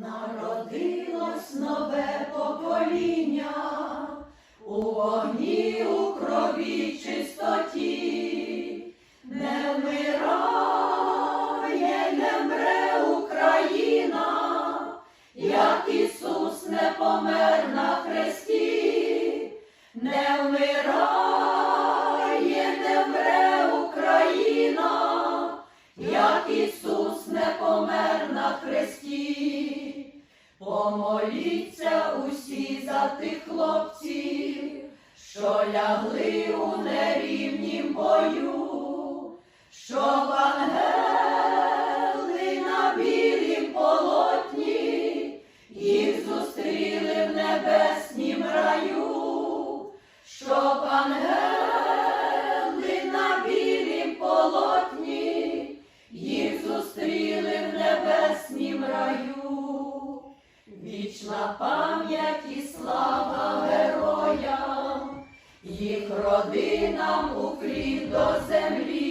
Народилось нове покоління. У вогні, у крові чистоті, не вмирає, не мре Україна, як Ісус не помер на хресті, не вмирає, Помоліться усі за тих хлопців, що лягли у нерівнім бою, Вічна пам'ять і слава героям, їх родинам уклін до землі,